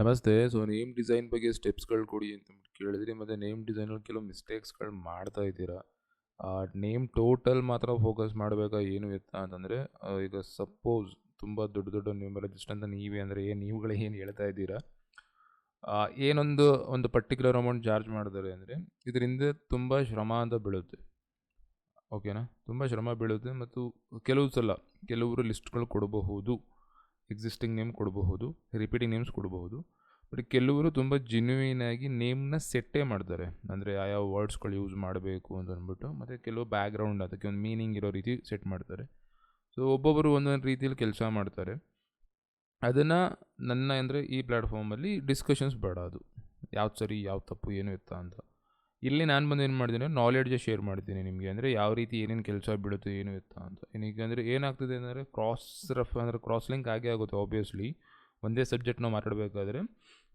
ನಮಸ್ತೆ. So name design ಬಗ್ಗೆ ಸ್ಟೆಪ್ಸ್ಗಳು ಕೊಡಿ ಅಂತ ಕೇಳಿದ್ರಿ. ಮತ್ತು ನೇಮ್ ಡಿಸೈನಲ್ಲಿ ಕೆಲವು ಮಿಸ್ಟೇಕ್ಸ್ಗಳು ಮಾಡ್ತಾ ಇದ್ದೀರಾ? ನೇಮ್ ಟೋಟಲ್ ಮಾತ್ರ ಫೋಕಸ್ ಮಾಡಬೇಕಾ? ಏನು ಎತ್ತ ಅಂತಂದರೆ ಈಗ ಸಪೋಸ್ ತುಂಬ ದೊಡ್ಡ ದೊಡ್ಡ ನ್ಯೂಮರಜಿಸ್ಟ್ ಅಂತ ನೀವೇ ಅಂದರೆ ಏನು ನೀವುಗಳೇ ಏನು ಹೇಳ್ತಾ ಇದ್ದೀರಾ? ಏನೊಂದು, ಒಂದು ಪರ್ಟಿಕ್ಯುಲರ್ ಅಮೌಂಟ್ ಚಾರ್ಜ್ ಮಾಡಿದರೆ ಅಂದರೆ ಇದರಿಂದ ತುಂಬ ಶ್ರಮ ಅಂತ ಬೀಳುತ್ತೆ. ಓಕೆನಾ ತುಂಬ ಶ್ರಮ ಬೀಳುತ್ತೆ. ಮತ್ತು ಕೆಲವು ಸಲ ಕೆಲವರು ಲಿಸ್ಟ್ಗಳು ಕೊಡಬಹುದು. ಎಕ್ಸಿಸ್ಟಿಂಗ್ ನೇಮ್ ಕೊಡಬಹುದು ರಿಪೀಟಿಂಗ್ ನೇಮ್ಸ್ ಕೊಡಬಹುದು. ಬಟ್ ಕೆಲವರು ತುಂಬ ಜೆನ್ಯೂನ್ ಆಗಿ ನೇಮ್ನ ಸೆಟ್ಟೇ ಮಾಡ್ತಾರೆ. ಅಂದರೆ ಯಾವ ವರ್ಡ್ಸ್ಗಳು ಯೂಸ್ ಮಾಡಬೇಕು ಅಂತ ಅಂದ್ಬಿಟ್ಟು, ಮತ್ತು ಕೆಲವು ಬ್ಯಾಕ್ಗ್ರೌಂಡ್ ಅದಕ್ಕೆ ಒಂದು ಮೀನಿಂಗ್ ಇರೋ ರೀತಿ ಸೆಟ್ ಮಾಡ್ತಾರೆ. ಸೊ ಒಬ್ಬೊಬ್ಬರು ಒಂದೊಂದು ರೀತಿಯಲ್ಲಿ ಕೆಲಸ ಮಾಡ್ತಾರೆ. ಅದನ್ನು ನನ್ನ ಅಂದರೆ ಈ ಪ್ಲ್ಯಾಟ್ಫಾರ್ಮಲ್ಲಿ ಡಿಸ್ಕಷನ್ಸ್ ಬೇಡ ಅದು. ಯಾವ್ದು ಸರಿ ಯಾವ ತಪ್ಪು, ಏನು ಇತ್ತ ಅಂತ. ಇಲ್ಲಿ ನಾನು ಬಂದು ಏನು ಮಾಡಿದ್ದೀನಿ ನಾಲೆಡ್ಜ್ ಶೇರ್ ಮಾಡ್ತೀನಿ ನಿಮಗೆ. ಅಂದರೆ ಯಾವ ರೀತಿ ಏನೇನು ಕೆಲಸ ಬೀಳುತ್ತೆ ಏನು ಎತ್ತ ಅಂತ. ಏನಕ್ಕೆ ಅಂದರೆ ಏನಾಗ್ತದೆ ಅಂದರೆ ಕ್ರಾಸ್ ರಫ್ ಅಂದರೆ ಕ್ರಾಸ್ ಲಿಂಕ್ ಆಗೇ ಆಗುತ್ತೆ ಆಬ್ವಿಯಸ್ಲಿ ಒಂದೇ ಸಬ್ಜೆಕ್ಟ್ ನಾವು ಮಾತಾಡಬೇಕಾದ್ರೆ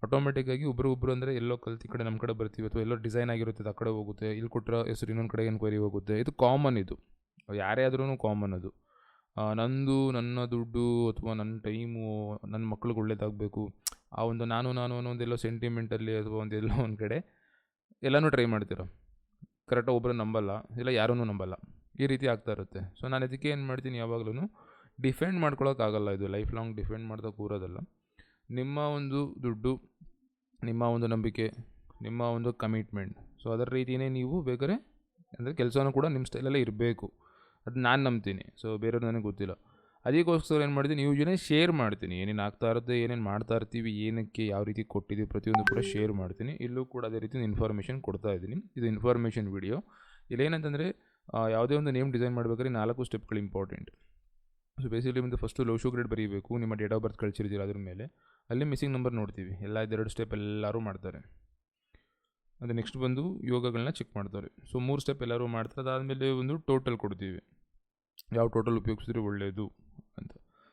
ಆಟೋಮೆಟಿಕ್ಕಾಗಿ ಒಬ್ಬರು ಅಂದರೆ ಎಲ್ಲೋ ಕಲ್ತಿ ಕಡೆ ನಮ್ಮ ಕಡೆ ಬರ್ತೀವಿ ಅಥವಾ ಎಲ್ಲೋ ಡಿಸೈನ್ ಆಗಿರುತ್ತೆ, ಆ ಕಡೆ ಹೋಗುತ್ತೆ, ಇಲ್ಲಿ ಕೊಟ್ಟರೆ ಹೆಸರು ಇನ್ನೊಂದು ಕಡೆ ಎನ್ಕ್ವೈರಿ ಹೋಗುತ್ತೆ. ಇದು ಕಾಮನ್ ಇದು. ಯಾರೇ ಆದ್ರೂ ಕಾಮನ್ ಅದು. ನಂದು, ನನ್ನ ದುಡ್ಡು ಅಥವಾ ನನ್ನ ಟೈಮು ನನ್ನ ಮಕ್ಳಿಗೆ ಒಳ್ಳೇದಾಗಬೇಕು. ಆ ಒಂದು ನಾನು ನಾನು ಅನ್ನೋ ಒಂದೆಲ್ಲೋ ಸೆಂಟಿಮೆಂಟಲ್ಲಿ ಅಥವಾ ಒಂದೆಲ್ಲೋ ಒಂದು ಕಡೆ ಎಲ್ಲನೂ ಟ್ರೈ ಮಾಡ್ತೀರ? ಕರೆಕ್ಟಾಗಿ ಒಬ್ಬರು ನಂಬಲ್ಲ, ಇಲ್ಲ ಯಾರೂ ನಂಬಲ್ಲ. ಈ ರೀತಿ ಆಗ್ತಾ ಇರುತ್ತೆ. ಸೊ ನಾನು ಇದಕ್ಕೆ ಏನು ಮಾಡ್ತೀನಿ ಯಾವಾಗಲೂ ಡಿಫೆಂಡ್ ಮಾಡ್ಕೊಳ್ಳೋಕ್ಕಾಗಲ್ಲ ಇದು. ಲೈಫ್ ಲಾಂಗ್ ಡಿಫೆಂಡ್ ಮಾಡ್ತಾ ಕೂರೋದಲ್ಲ. ನಿಮ್ಮ ಒಂದು ದುಡ್ಡು, ನಿಮ್ಮ ಒಂದು ನಂಬಿಕೆ, ನಿಮ್ಮ ಒಂದು ಕಮಿಟ್ಮೆಂಟ್ ಸೊ ಅದರ ರೀತಿಯೇ ನೀವು ಬೇಕಾದ್ರೆ, ಅಂದರೆ ಕೆಲಸನೂ ಕೂಡ ನಿಮ್ಮ ಸ್ಟೈಲಲ್ಲೇ ಇರಬೇಕು. ಅದು ನಾನು ನಂಬ್ತೀನಿ. ಸೊ ಬೇರೆಯವ್ರು ನನಗೆ ಗೊತ್ತಿಲ್ಲ. ಅದಕ್ಕೋಸ್ಕರ ಏನು ಮಾಡ್ತೀನಿ ಯೂಶಲಿ ಶೇರ್ ಮಾಡ್ತೀನಿ, ಏನೇನು ಆಗ್ತಾ ಇರುತ್ತೆ, ಏನೇನು ಮಾಡ್ತಾ ಇರ್ತೀವಿ, ಏನಕ್ಕೆ ಯಾವ ರೀತಿ ಕೊಟ್ಟಿದ್ದೀವಿ ಪ್ರತಿಯೊಂದು ಕೂಡ ಶೇರ್ ಮಾಡ್ತೀನಿ. ಇಲ್ಲೂ ಕೂಡ ಅದೇ ರೀತಿ ಇನ್ಫಾರ್ಮೇಷನ್ ಕೊಡ್ತಾ ಇದ್ದೀನಿ. ಇದು ಇನ್ಫಾರ್ಮೇಷನ್ ವಿಡಿಯೋ ಇಲ್ಲೇನಂತಂದರೆ ಯಾವುದೇ ಒಂದು ನೇಮ್ ಡಿಸೈನ್ ಮಾಡಬೇಕಾದ್ರೆ ನಾಲ್ಕು ಸ್ಟೆಪ್ಗಳು ಇಂಪಾರ್ಟೆಂಟ್ ಸೊ ಬೇಸಿಕಲಿ ಒಂದು ಫಸ್ಟು ಲವ್ ಶೋ ಗ್ರೇಡ್ ಬರೀಬೇಕು, ನಿಮ್ಮ ಡೇಟ್ ಆಫ್ ಬರ್ತ್ ಕಳಿಸಿರ್ತೀರ ಅದ್ರ ಮೇಲೆ. ಅಲ್ಲಿ ಮಿಸ್ಸಿಂಗ್ ನಂಬರ್ ನೋಡ್ತೀವಿ. ಎಲ್ಲ ಇದೆರಡು ಸ್ಟೆಪ್ ಎಲ್ಲರೂ ಮಾಡ್ತಾರೆ. ಅದು ನೆಕ್ಸ್ಟ್ ಬಂದು ಯೋಗಗಳನ್ನ ಚೆಕ್ ಮಾಡ್ತಾರೆ. ಸೊ ಮೂರು ಸ್ಟೆಪ್ ಎಲ್ಲರೂ ಮಾಡ್ತಾರೆ. ಅದಾದಮೇಲೆ ಒಂದು ಟೋಟಲ್ ಕೊಡ್ತೀವಿ. ಯಾವ ಟೋಟಲ್ ಉಪಯೋಗಿಸಿದ್ರೆ ಒಳ್ಳೆಯದು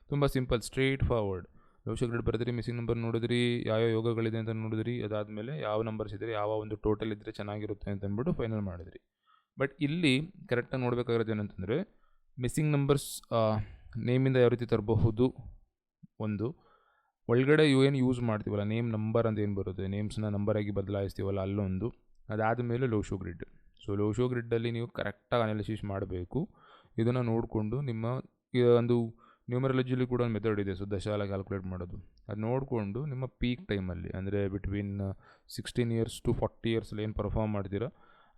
ತುಂಬ simple straightforward Lo Shu grid ಬರೆದ್ರಿ missing number ನೋಡಿದ್ರಿ, ಯಾವ ಯೋಗಗಳಿದೆ ಅಂತ ನೋಡಿದ್ರಿ, ಅದಾದಮೇಲೆ ಯಾವ ನಂಬರ್ಸ್ ಇದ್ದರೆ ಯಾವ ಒಂದು ಟೋಟಲ್ ಇದ್ದರೆ ಚೆನ್ನಾಗಿರುತ್ತೆ ಅಂತ ಅಂದ್ಬಿಟ್ಟು ಫೈನಲ್ ಮಾಡಿದ್ರಿ. ಬಟ್ ಇಲ್ಲಿ ಕರೆಕ್ಟಾಗಿ ನೋಡಬೇಕಾಗಿರೋದು ಏನಂತಂದರೆ, ಮಿಸ್ಸಿಂಗ್ ನಂಬರ್ಸ್ ನೇಮಿಂದ ಯಾವ ರೀತಿ ತರಬಹುದು? ಒಂದು, ಒಳಗಡೆ ಯು ಏನು ಯೂಸ್ ಮಾಡ್ತೀವಲ್ಲ, ನೇಮ್, ನಂಬರ್ ಅಂತ ಏನು ಬರುತ್ತೆ, ನೇಮ್ಸ್ನ ನಂಬರಾಗಿ ಬದಲಾಯಿಸ್ತೀವಲ್ಲ, ಅಲ್ಲೊಂದು, ಅದಾದಮೇಲೆ Lo Shu grid. So, Lo Shu ಗ್ರಿಡ್ಡಲ್ಲಿ ನೀವು ಕರೆಕ್ಟಾಗಿ ಅನಾಲಿಸಿಸ್ ಮಾಡಬೇಕು. ಇದನ್ನು ನೋಡಿಕೊಂಡು ನಿಮ್ಮ ಒಂದು ನ್ಯೂಮರಾಲಜಿಲಿ ಕೂಡ ಒಂದು ಮೆಥಡ್ ಇದೆ ಸೊ ದಶಾಲ ಕ್ಯಾಲ್ಕುಲೇಟ್ ಮಾಡೋದು. ಅದು ನೋಡಿಕೊಂಡು ನಿಮ್ಮ ಪೀಕ್ ಟೈಮಲ್ಲಿ ಅಂದರೆ between sixteen years to forty ಇಯರ್ಸಲ್ಲಿ ಏನು ಪರ್ಫಾರ್ಮ್ ಮಾಡ್ತೀರಾ,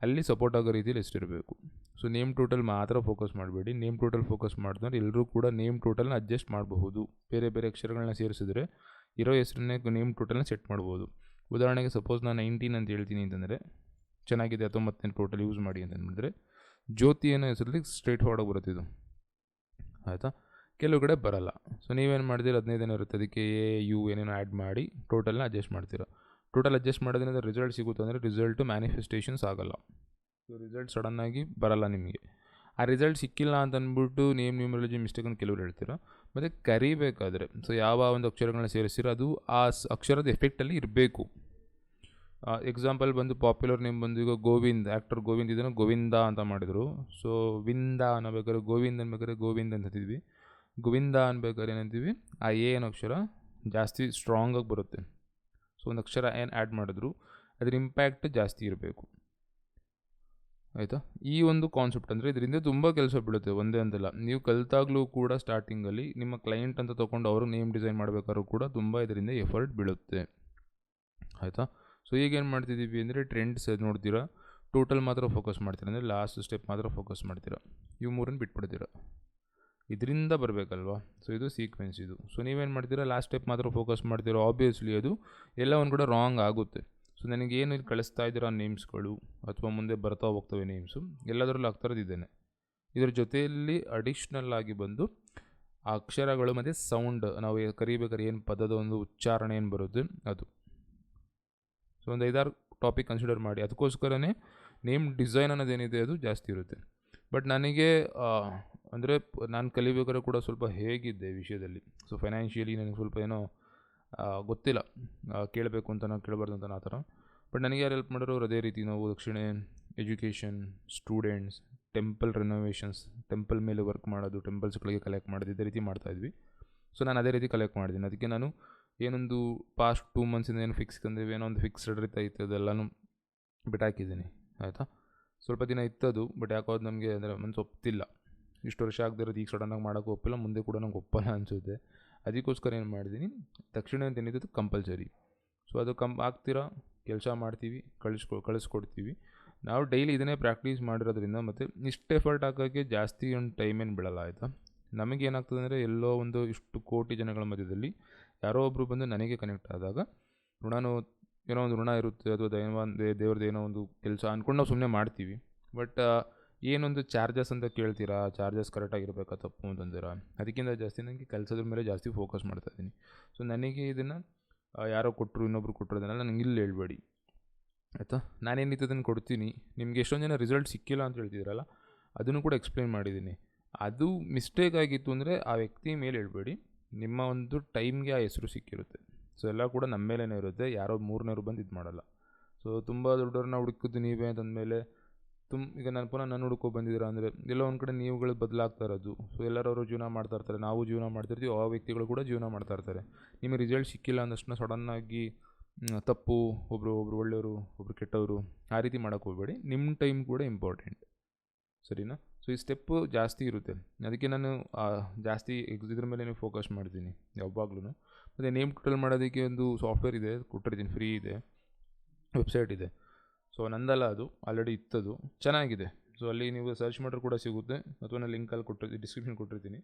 ಅಲ್ಲಿ ಸಪೋರ್ಟ್ ಆಗೋ ರೀತಿಯಲ್ಲಿ ಎಷ್ಟಿರಬೇಕು ಸೊ ನೇಮ್ ಟೋಟಲ್ ಮಾತ್ರ ಫೋಕಸ್ ಮಾಡಬೇಡಿ. ನೇಮ್ ಟೋಟಲ್ ಫೋಕಸ್ ಮಾಡಿದ್ರೆ ಎಲ್ಲರೂ ಕೂಡ ನೇಮ್ ಟೋಟಲ್ನ ಅಡ್ಜಸ್ಟ್ ಮಾಡಬಹುದು. ಬೇರೆ ಬೇರೆ ಅಕ್ಷರಗಳನ್ನ ಸೇರಿಸಿದ್ರೆ ಇರೋ ಹೆಸರನ್ನೇ ನೇಮ್ ಟೋಟಲ್ನ ಸೆಟ್ ಮಾಡ್ಬೋದು. ಉದಾಹರಣೆಗೆ ಸಪೋಸ್ ನಾನು ನೈನ್ಟೀನ್ ಅಂತ ಹೇಳ್ತೀನಿ ಅಂತಂದರೆ, ಚೆನ್ನಾಗಿದೆ, ಹತ್ತೊಂಬತ್ತನೇ ಟೋಟಲ್ ಯೂಸ್ ಮಾಡಿ ಅಂತಂದ್ಬಿಟ್ರೆ ಜ್ಯೋತಿ ಅನ್ನೋ ಹೆಸರಲ್ಲಿ ಸ್ಟ್ರೇಟ್ ಫಾರ್ಡಾಗಿ ಬರುತ್ತೆ ಇದು. ಆಯಿತಾ? ಕೆಲವು ಕಡೆ ಬರಲ್ಲ. ಸೊ ನೀವೇನು ಮಾಡ್ತೀರ? ಹದಿನೈದು ದಿನ ಇರುತ್ತೆ. ಅದಕ್ಕೆ ಎ ಯು ಏನೇನೋ ಆ್ಯಡ್ ಮಾಡಿ ಟೋಟಲ್ನ ಅಡ್ಜಸ್ಟ್ ಮಾಡ್ತೀರ. ಟೋಟಲ್ ಅಡ್ಜಸ್ಟ್ ಮಾಡೋದ್ರಿಂದ ರಿಸಲ್ಟ್ ಸಿಗುತ್ತೆ ಅಂದರೆ ರಿಸಲ್ಟು ಮ್ಯಾನಿಫೆಸ್ಟೇಷನ್ಸ್ ಆಗಲ್ಲ. ಸೊ ರಿಸಲ್ಟ್ ಸಡನ್ನಾಗಿ ಬರಲ್ಲ ನಿಮಗೆ. ಆ ರಿಸಲ್ಟ್ ಸಿಕ್ಕಿಲ್ಲ ಅಂತ ಅಂದ್ಬಿಟ್ಟು ನೇಮ್ ನ್ಯೂಮರಾಲಜಿ ಮಿಸ್ಟೇಕ್ ಅಂತ ಕೆಲವರು ಹೇಳ್ತೀರ. ಮತ್ತು ಕರಿಬೇಕಾದ್ರೆ ಸೊ ಯಾವ ಒಂದು ಅಕ್ಷರಗಳನ್ನ ಸೇರಿಸಿರ ಅದು ಆ ಅಕ್ಷರದ ಎಫೆಕ್ಟಲ್ಲಿ ಇರಬೇಕು. ಎಕ್ಸಾಂಪಲ್ ಬಂದು ಪಾಪ್ಯುಲರ್ ನೇಮ್ ಬಂದು ಈಗ ಗೋವಿಂದ್ ಆ್ಯಕ್ಟರ್ ಗೋವಿಂದ್ ಇದನ್ನು ಗೋವಿಂದ ಅಂತ ಮಾಡಿದರು. ಸೊ ವಿಂದ ಅನ್ನಬೇಕಾದ್ರೆ ಗೋವಿಂದ್ ಅನ್ಬೇಕಾದ್ರೆ ಗೋವಿಂದ್ ಅಂತಿದ್ವಿ. ಗೋವಿಂದ ಅನ್ಬೇಕಾದ್ರೆ ಏನಂತೀವಿ, ಆ ಎ ಅನ್ನೋ ಅಕ್ಷರ ಜಾಸ್ತಿ ಸ್ಟ್ರಾಂಗಾಗಿ ಬರುತ್ತೆ. ಸೊ ಒಂದು ಅಕ್ಷರ ಏನು ಆ್ಯಡ್ ಮಾಡಿದ್ರು, ಅದ್ರ ಇಂಪ್ಯಾಕ್ಟ್ ಜಾಸ್ತಿ ಇರಬೇಕು. ಆಯಿತಾ? ಈ ಒಂದು ಕಾನ್ಸೆಪ್ಟ್ ಅಂದರೆ ಇದರಿಂದ ತುಂಬ ಕೆಲಸ ಬೀಳುತ್ತೆ ಒಂದೇ ಅಂತಲ್ಲ ನೀವು ಕಲಿತಾಗಲೂ ಕೂಡ ಸ್ಟಾರ್ಟಿಂಗಲ್ಲಿ ನಿಮ್ಮ ಕ್ಲೈಂಟ್ ಅಂತ ತೊಗೊಂಡು ಅವರು ನೇಮ್ ಡಿಸೈನ್ ಮಾಡಬೇಕಾದ್ರೂ ಕೂಡ ತುಂಬ ಇದರಿಂದ ಎಫರ್ಟ್ ಬೀಳುತ್ತೆ. ಆಯಿತಾ? ಸೊ ಈಗ ಏನು ಮಾಡ್ತಿದ್ದೀವಿ ಅಂದರೆ ಟ್ರೆಂಡ್ಸ್ ನೋಡ್ತೀರಾ ಟೋಟಲ್ ಮಾತ್ರ ಫೋಕಸ್ ಮಾಡ್ತೀರಾ, ಅಂದರೆ ಲಾಸ್ಟ್ ಸ್ಟೆಪ್ ಮಾತ್ರ ಫೋಕಸ್ ಮಾಡ್ತೀರಾ. ಇವು ಮೂರನ್ನು ಬಿಟ್ಬಿಡ್ತೀರಾ. ಇದರಿಂದ ಬರಬೇಕಲ್ವಾ? ಸೊ ಇದು ಸೀಕ್ವೆನ್ಸ್ ಇದು. ಸೊ ನೀವೇನು ಮಾಡ್ತೀರಾ? ಲಾಸ್ಟ್ ಸ್ಟೆಪ್ ಮಾತ್ರ ಫೋಕಸ್ ಮಾಡ್ತೀರೋ? ಆಬ್ವಿಯಸ್ಲಿ ಅದು ಎಲ್ಲ ಒಂದು ಕೂಡ ರಾಂಗ್ ಆಗುತ್ತೆ. ಸೊ ನನಗೆ ಏನು ಇಲ್ಲಿ ಕಳಿಸ್ತಾ ಇದ್ದೀರಾ ನೇಮ್ಸ್ಗಳು ಅಥವಾ ಮುಂದೆ ಬರ್ತಾ ಹೋಗ್ತವೆ ನೇಮ್ಸು ಎಲ್ಲದರಲ್ಲೂ ಆಗ್ತಾರದಿದ್ದೇನೆ ಇದರ ಜೊತೆಯಲ್ಲಿ ಅಡಿಷ್ನಲ್ ಆಗಿ ಬಂದು ಆ ಅಕ್ಷರಗಳು ಮತ್ತು ಸೌಂಡ್ ನಾವು ಕರಿಬೇಕಾದ್ರೆ ಏನು ಪದದ ಒಂದು ಉಚ್ಚಾರಣೆ ಏನು ಬರುತ್ತೆ? ಅದು. ಸೊ ಒಂದು ಐದಾರು ಟಾಪಿಕ್ ಕನ್ಸಿಡರ್ ಮಾಡಿ. ಅದಕ್ಕೋಸ್ಕರನೇ ನೇಮ್ ಡಿಸೈನ್ ಅನ್ನೋದೇನಿದೆ ಅದು ಜಾಸ್ತಿ ಇರುತ್ತೆ. ಬಟ್ ನನಗೆ ಅಂದರೆ ನಾನು ಕಲಿಬೇಕಾದ್ರೆ ಕೂಡ ಸ್ವಲ್ಪ ಹೇಗಿದ್ದೆ ವಿಷಯದಲ್ಲಿ. ಸೊ ಫೈನಾನ್ಷಿಯಲಿ ನನಗೆ ಸ್ವಲ್ಪ ಏನೋ ಗೊತ್ತಿಲ್ಲ. ಕೇಳಬೇಕು ಅಂತ ನಾವು ಕೇಳಬಾರ್ದು ಅಂತ ಆ ಥರ. ಬಟ್ ನನಗೆ ಯಾರು ಹೆಲ್ಪ್ ಮಾಡೋರು ಅದೇ ರೀತಿ. ನಾವು ದಕ್ಷಿಣೆ education students temple renovations temple ಮೇಲೆ ವರ್ಕ್ ಮಾಡೋದು ಟೆಂಪಲ್ಸ್ಗಳಿಗೆ ಕಲೆಕ್ಟ್ ಮಾಡೋದು, ಇದೇ ರೀತಿ ಮಾಡ್ತಾಯಿದ್ವಿ ಸೊ ನಾನು ಅದೇ ರೀತಿ ಕಲೆಕ್ಟ್ ಮಾಡಿದ್ದೀನಿ. ಅದಕ್ಕೆ ನಾನು ಏನೊಂದು ಪಾಸ್ಟ್ ಟೂ ಮಂತ್ಸಿಂದ ಏನು ಫಿಕ್ಸ್ ತಂದೇವೆ, ಏನೋ ಒಂದು ಫಿಕ್ಸ್ಡ್ ರೀತಿ ಐತೆ, ಅದೆಲ್ಲನೂ ಬಿಟ್ಟಾಕಿದ್ದೀನಿ ಆಯಿತಾ? ಸ್ವಲ್ಪ ದಿನ ಇತ್ತದು ಬಟ್ ಯಾಕೋ ಅದು ನಮಗೆ ಅಂದರೆ ಮನ್ಸು ಒಪ್ತಿಲ್ಲ ಇಷ್ಟು ವರ್ಷ ಆಗದಿರೋದು ಈಗ ಸಡನ್ನಾಗಿ ಮಾಡೋಕ್ಕೆ ಒಪ್ಪಿಲ್ಲ, ಮುಂದೆ ಕೂಡ ನಂಗೆ ಒಪ್ಪಲ್ಲ ಅನಿಸುತ್ತೆ. ಅದಕ್ಕೋಸ್ಕರ ಏನು ಮಾಡಿದ್ದೀನಿ ತಕ್ಷಣ ಅಂತ ಕಂಪಲ್ಸರಿ ಸೊ ಅದು ಕಂ ಆಗ್ತೀರಾ? ಕೆಲಸ ಮಾಡ್ತೀವಿ, ಕಳಿಸ್ಕೊ ಕಳಿಸ್ಕೊಡ್ತೀವಿ. ನಾವು ಡೈಲಿ ಇದನ್ನೇ ಪ್ರಾಕ್ಟೀಸ್ ಮಾಡಿರೋದ್ರಿಂದ ಮತ್ತು ಇಷ್ಟು ಎಫರ್ಟ್ ಹಾಕೋಕ್ಕೆ ಜಾಸ್ತಿ ಒಂದು ಟೈಮ್ ಏನು ಬಿಡಲ್ಲ, ಆಯಿತಾ? ನಮಗೇನಾಗ್ತದೆ ಅಂದರೆ ಎಲ್ಲೋ ಒಂದು ಇಷ್ಟು ಕೋಟಿ ಜನಗಳ ಮಧ್ಯದಲ್ಲಿ ಯಾರೋ ಒಬ್ಬರು ಬಂದು ನನಗೆ ಕನೆಕ್ಟ್ ಆದಾಗ ಋಣನೂ ಏನೋ ಒಂದು ಋಣ ಇರುತ್ತೆ, ಅಥವಾ ದೈವ ದೇವ್ರದ್ದು ಏನೋ ಒಂದು ಕೆಲಸ ಅಂದ್ಕೊಂಡು ನಾವು ಸುಮ್ಮನೆ ಮಾಡ್ತೀವಿ. ಬಟ್ ಏನೊಂದು ಚಾರ್ಜಸ್ ಅಂತ ಕೇಳ್ತೀರಾ? ಚಾರ್ಜಸ್ ಕರೆಕ್ಟಾಗಿರ್ಬೇಕಾ ತಪ್ಪು ಅಂತಂದಿರಾ ಅದಕ್ಕಿಂತ ಜಾಸ್ತಿ ನನಗೆ ಕೆಲಸದ ಮೇಲೆ ಜಾಸ್ತಿ ಫೋಕಸ್ ಮಾಡ್ತಾ ಇದ್ದೀನಿ. ಸೊ ನನಗೆ ಇದನ್ನು ಯಾರೋ ಕೊಟ್ಟರು ಇನ್ನೊಬ್ರು ಕೊಟ್ಟರು ಅದನ್ನೆಲ್ಲ ನನಗೆ ಇಲ್ಲಿ ಹೇಳ್ಬೇಡಿ. ಆಯಿತಾ? ನಾನೇನಿತ್ತು ಅದನ್ನು ಕೊಡ್ತೀನಿ. ನಿಮಗೆ ಎಷ್ಟೊಂದು ಜನ ರಿಸಲ್ಟ್ ಸಿಕ್ಕಿಲ್ಲ ಅಂತ ಹೇಳ್ತಿದ್ರಲ್ಲ, ಅದನ್ನು ಕೂಡ ಎಕ್ಸ್ಪ್ಲೈನ್ ಮಾಡಿದ್ದೀನಿ. ಅದು ಮಿಸ್ಟೇಕ್ ಆಗಿತ್ತು ಅಂದರೆ ಆ ವ್ಯಕ್ತಿ ಮೇಲೆ ಹೇಳ್ಬೇಡಿ. ನಿಮ್ಮ ಒಂದು ಟೈಮ್ಗೆ ಆ ಹೆಸರು ಸಿಕ್ಕಿರುತ್ತೆ. ಸೊ ಎಲ್ಲ ಕೂಡ ನಮ್ಮ ಮೇಲೇ ಇರುತ್ತೆ. ಯಾರೋ ಮೂರನೇರು ಬಂದು ಇದು ಮಾಡಲ್ಲ ಸೊ ತುಂಬ ದೊಡ್ಡವ್ರನ್ನ ಹುಡುಕಿದ್ದು ನೀವೇ ಅಂತಂದಮೇಲೆ ತುಂಬ ಈಗ ನಾನು ಪುನಃ ನನ್ನ ಹುಡ್ಕೊ ಬಂದಿದ್ದೀರಾ ಅಂದರೆ, ಎಲ್ಲೋ ಒಂದು ಕಡೆ ನೀವುಗಳು ಬದಲಾಗ್ತಾ ಇರೋದು. ಸೊ ಎಲ್ಲರವರು ಜೀವನ ಮಾಡ್ತಾ ಇರ್ತಾರೆ. ನಾವು ಜೀವನ ಮಾಡ್ತಿರ್ತೀವಿ ಆ ವ್ಯಕ್ತಿಗಳು ಕೂಡ ಜೀವನ ಮಾಡ್ತಾ ಇರ್ತಾರೆ. ನಿಮಗೆ ರಿಸಲ್ಟ್ ಸಿಕ್ಕಿಲ್ಲ ಅಂದಷ್ಟು ಸಡನ್ನಾಗಿ ತಪ್ಪು ಒಬ್ಬರು ಒಬ್ರು ಒಳ್ಳೆಯವರು, ಒಬ್ರು ಕೆಟ್ಟವರು, ಆ ರೀತಿ ಮಾಡೋಕ್ಕೆ ಹೋಗಬೇಡಿ. ನಿಮ್ಮ ಟೈಮ್ ಕೂಡ ಇಂಪಾರ್ಟೆಂಟ್ ಸರಿನಾ? ಸೊ ಈ ಸ್ಟೆಪ್ಪು ಜಾಸ್ತಿ ಇರುತ್ತೆ. ಅದಕ್ಕೆ ನಾನು ಜಾಸ್ತಿ ಇದ್ರ ಮೇಲೆ ಫೋಕಸ್ ಮಾಡ್ತೀನಿ ಯಾವಾಗಲೂ ಮತ್ತು ನೇಮ್ ಟೋಟಲ್ ಮಾಡೋದಕ್ಕೆ ಒಂದು ಸಾಫ್ಟ್ವೇರ್ ಇದೆ, ಕೊಟ್ಟಿರ್ತೀನಿ ಫ್ರೀ ಇದೆ ವೆಬ್ಸೈಟ್ ಇದೆ. ಸೊ ನಂದಲ್ಲ ಅದು. ಆಲ್ರೆಡಿ ಇತ್ತದು. ಚೆನ್ನಾಗಿದೆ. ಸೊ ಅಲ್ಲಿ ನೀವು ಸರ್ಚ್ ಮಾಡಿದ್ರೆ ಕೂಡ ಸಿಗುತ್ತೆ. ಅಥವಾ ನಾನು ಲಿಂಕಲ್ಲಿ ಕೊಟ್ಟಿರ್ತೀನಿ ಡಿಸ್ಕ್ರಿಪ್ಷನ್ ಕೊಟ್ಟಿರ್ತೀನಿ.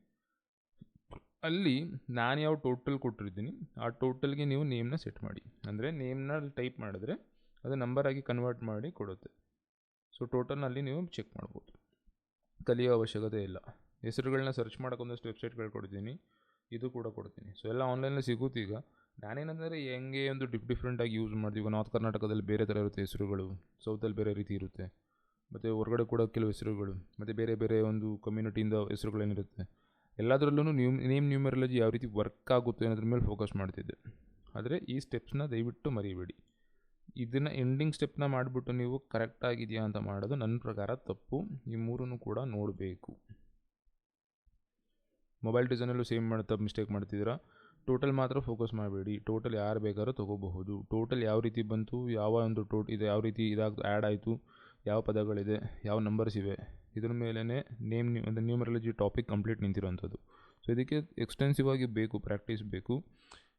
ಅಲ್ಲಿ ನಾನು ಯಾವ ಟೋಟಲ್ ಕೊಟ್ಟಿರ್ತೀನಿ, ಆ ಟೋಟಲ್ಗೆ ನೀವು ನೇಮ್ನ ಸೆಟ್ ಮಾಡಿ. ಅಂದರೆ ನೇಮ್ನ ಟೈಪ್ ಮಾಡಿದ್ರೆ ಅದು ನಂಬರ್ ಆಗಿ ಕನ್ವರ್ಟ್ ಮಾಡಿ ಕೊಡುತ್ತೆ. ಸೊ ಟೋಟಲ್ನಲ್ಲಿ ನೀವು ಚೆಕ್ ಮಾಡ್ಬೋದು. ಕಲಿಯೋ ಅವಶ್ಯಕತೆ ಇಲ್ಲ. ಹೆಸರುಗಳನ್ನ ಸರ್ಚ್ ಮಾಡೋಕ್ಕೊಂದಷ್ಟು ವೆಬ್ಸೈಟ್ಗಳು ಕೊಡ್ತೀನಿ. ಇದು ಕೂಡ ಕೊಡ್ತೀನಿ. ಸೊ ಎಲ್ಲ ಆನ್ಲೈನಲ್ಲಿ ಸಿಗುತ್ತೆ ಈಗ ನಾನೇನಂದರೆ ಹೆಂಗೆ ಒಂದು ಡಿಫ್ ಡಿಫ್ರೆಂಟಾಗಿ ಯೂಸ್ ಮಾಡ್ತೀವಿ. ನಾರ್ತ್ ಕರ್ನಾಟಕದಲ್ಲಿ ಬೇರೆ ಥರ ಇರುತ್ತೆ ಹೆಸರುಗಳು ಸೌತಲ್ಲಿ ಬೇರೆ ರೀತಿ ಇರುತ್ತೆ. ಮತ್ತು ಹೊರಗಡೆ ಕೂಡ ಕೆಲವು ಹೆಸರುಗಳು, ಮತ್ತು ಬೇರೆ ಬೇರೆ ಒಂದು ಕಮ್ಯುನಿಟಿಯಿಂದ ಹೆಸರುಗಳೇನಿರುತ್ತೆ ಎಲ್ಲದರಲ್ಲೂ ನ್ಯೂ ನೇಮ್ ನ್ಯೂಮರಾಲಜಿ ಯಾವ ರೀತಿ ವರ್ಕ್ ಆಗುತ್ತೆ ಅನ್ನೋದ್ರ ಮೇಲೆ ಫೋಕಸ್ ಮಾಡ್ತಿದ್ದೆ. ಆದರೆ ಈ ಸ್ಟೆಪ್ಸ್ನ ದಯವಿಟ್ಟು ಮರಿಬೇಡಿ. ಇದನ್ನು ಎಂಡಿಂಗ್ ಸ್ಟೆಪ್ನ ಮಾಡಿಬಿಟ್ಟು ನೀವು ಕರೆಕ್ಟಾಗಿದೆಯಾ ಅಂತ ಮಾಡೋದು ನನ್ನ ಪ್ರಕಾರ ತಪ್ಪು. ಈ ಮೂರನ್ನು ಕೂಡ ನೋಡಬೇಕು. ಮೊಬೈಲ್ ಡಿಸೈನಲ್ಲೂ ಸೇಮ್ ಮಾಡ್ತಾ ಮಿಸ್ಟೇಕ್ ಮಾಡ್ತಿದ್ದೀರಾ? ಟೋಟಲ್ ಮಾತ್ರ ಫೋಕಸ್ ಮಾಡಬೇಡಿ. ಟೋಟಲ್ ಯಾರು ಬೇಕಾದ್ರೂ ತೊಗೋಬಹುದು. ಟೋಟಲ್ ಯಾವ ರೀತಿ ಬಂತು, ಯಾವ ಒಂದು ಟೋಟ್ ಇದು ಯಾವ ರೀತಿ ಇದಾಗ ಆ್ಯಡ್ ಆಯಿತು, ಯಾವ ಪದಗಳಿದೆ, ಯಾವ ನಂಬರ್ಸ್ ಇವೆ, ಇದ್ರ ಮೇಲೇ ನೇಮ್ ಅಂದರೆ ನ್ಯೂಮರಾಲಜಿ ಟಾಪಿಕ್ ಕಂಪ್ಲೀಟ್ ನಿಂತಿರೋವಂಥದ್ದು. ಸೊ ಇದಕ್ಕೆ ಎಕ್ಸ್ಟೆನ್ಸಿವ್ ಆಗಿ ಬೇಕು ಪ್ರಾಕ್ಟೀಸ್ ಬೇಕು.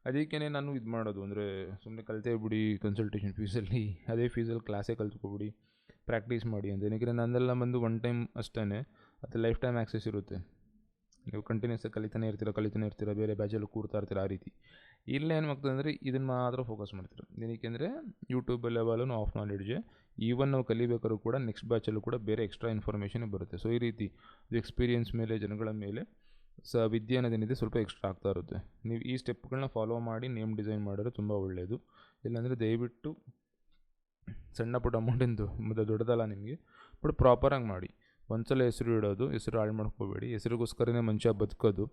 ಅದಕ್ಕೇ ನಾನು ಇದು ಮಾಡೋದು, ಅಂದರೆ ಸುಮ್ಮನೆ ಕಲಿತೇ ಬಿಡಿ ಕನ್ಸಲ್ಟೇಷನ್ ಫೀಸಲ್ಲಿ ಅದೇ ಫೀಸಲ್ಲಿ ಕ್ಲಾಸೇ ಕಲ್ತ್ಕೊಬಿಡಿ ಪ್ರಾಕ್ಟೀಸ್ ಮಾಡಿ ಅಂತ. ಏನಕ್ಕೆ ನಂದೆಲ್ಲ ಬಂದು ಒನ್ ಟೈಮ್ ಅಷ್ಟೇ ಮತ್ತು ಲೈಫ್ ಟೈಮ್ ಆ್ಯಕ್ಸೆಸ್ ಇರುತ್ತೆ. ನೀವು ಕಂಟಿನ್ಯೂಸ್ ಕಲಿತಾನೆ ಇರ್ತೀರ ಕಲಿತಾನೆ ಇರ್ತೀರ, ಬೇರೆ ಬ್ಯಾಚಲ್ಲಿ ಕೂರ್ತಾ ಇರ್ತೀರ ಆ ರೀತಿ. ಇಲ್ಲ ಏನು ಆಗ್ತದೆ ಅಂದರೆ ಇದನ್ನು ಮಾತ್ರ ಫೋಕಸ್ ಮಾಡ್ತೀರ. ಏನಕ್ಕೆ ಯೂಟ್ಯೂಬ್ ಲೆವೆಲೂ ಆಫ್ ನಾಲೆಡ್ಜೆ ಈವನ್ ನಾವು ಕಲಿಬೇಕಾದ್ರೂ ಕೂಡ ನೆಕ್ಸ್ಟ್ ಬ್ಯಾಚಲ್ಲೂ ಕೂಡ ಬೇರೆ ಎಕ್ಸ್ಟ್ರಾ ಇನ್ಫಾರ್ಮೇಷನ್ ಬರುತ್ತೆ. ಸೊ ಈ ರೀತಿ ಎಕ್ಸ್ಪೀರಿಯನ್ಸ್ ಮೇಲೆ, ಜನಗಳ ಮೇಲೆ ಸ ವಿದ್ಯೆ ಅನ್ನೋದೇನಿದೆ ಸ್ವಲ್ಪ ಎಕ್ಸ್ಟ್ರಾ ಆಗ್ತಾ ಇರುತ್ತೆ. ನೀವು ಈ ಸ್ಟೆಪ್ಗಳನ್ನ ಫಾಲೋ ಮಾಡಿ ನೇಮ್ ಡಿಸೈನ್ ಮಾಡಿದ್ರೆ ತುಂಬ ಒಳ್ಳೆಯದು ಇಲ್ಲಾಂದರೆ ದಯವಿಟ್ಟು ಸಣ್ಣ ಪುಟ್ಟ ಅಮೌಂಟಿಂದು ಮತ್ತು ದೊಡ್ಡದಲ್ಲ ನಿಮಗೆ ಬಟ್ ಪ್ರಾಪರಾಗಿ ಮಾಡಿ. ಒಂದ್ಸಲ ಹೆಸರು ಇಡೋದು, ಹೆಸರು ಹಾಳು ಮಾಡ್ಕೋಬೇಡಿ, ಹೆಸರಿಗೋಸ್ಕರನೇ ಮನುಷ್ಯ ಬದುಕೋದು.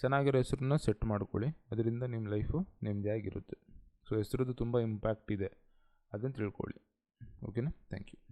ಚೆನ್ನಾಗಿರೋ ಹೆಸರನ್ನ ಸೆಟ್ ಮಾಡ್ಕೊಳ್ಳಿ. ಅದರಿಂದ ನಿಮ್ಮ ಲೈಫು ನೆಮ್ಮದಿಯಾಗಿರುತ್ತೆ. ಸೊ ಹೆಸರದ್ದು ತುಂಬ ಇಂಪ್ಯಾಕ್ಟ್ ಇದೆ. ಅದನ್ನು ತಿಳ್ಕೊಳ್ಳಿ. ಓಕೆನಾ ಥ್ಯಾಂಕ್ ಯು